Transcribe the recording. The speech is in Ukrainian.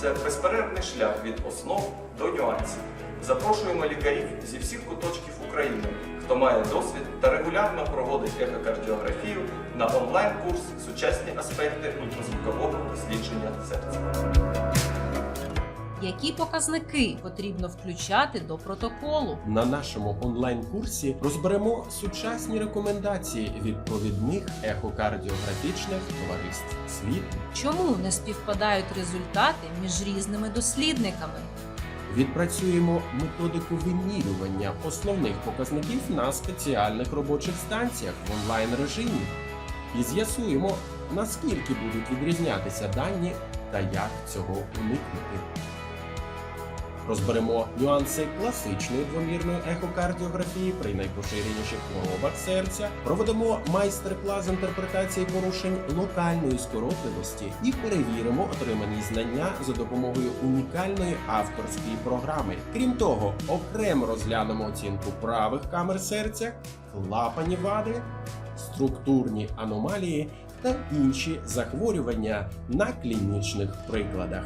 це безперервний шлях від основ до нюансів. Запрошуємо лікарів зі всіх куточків України, хто має досвід та регулярно проводить ехокардіографію на онлайн-курс Сучасні аспекти ультразвукового дослідження серця. Які показники потрібно включати до протоколу? На нашому онлайн-курсі розберемо сучасні рекомендації від провідних ехокардіографічних товариств світу. Чому не співпадають результати між різними дослідниками? Відпрацюємо методику вимірювання основних показників на спеціальних робочих станціях в онлайн режимі і з'ясуємо, наскільки будуть відрізнятися дані та як цього уникнути. Розберемо нюанси класичної двомірної ехокардіографії при найпоширеніших хворобах серця, проведемо майстер-клас інтерпретації порушень локальної скоротливості і перевіримо отримані знання за допомогою унікальної авторської програми. Крім того, окремо розглянемо оцінку правих камер серця, клапані вади, структурні аномалії та інші захворювання на клінічних прикладах.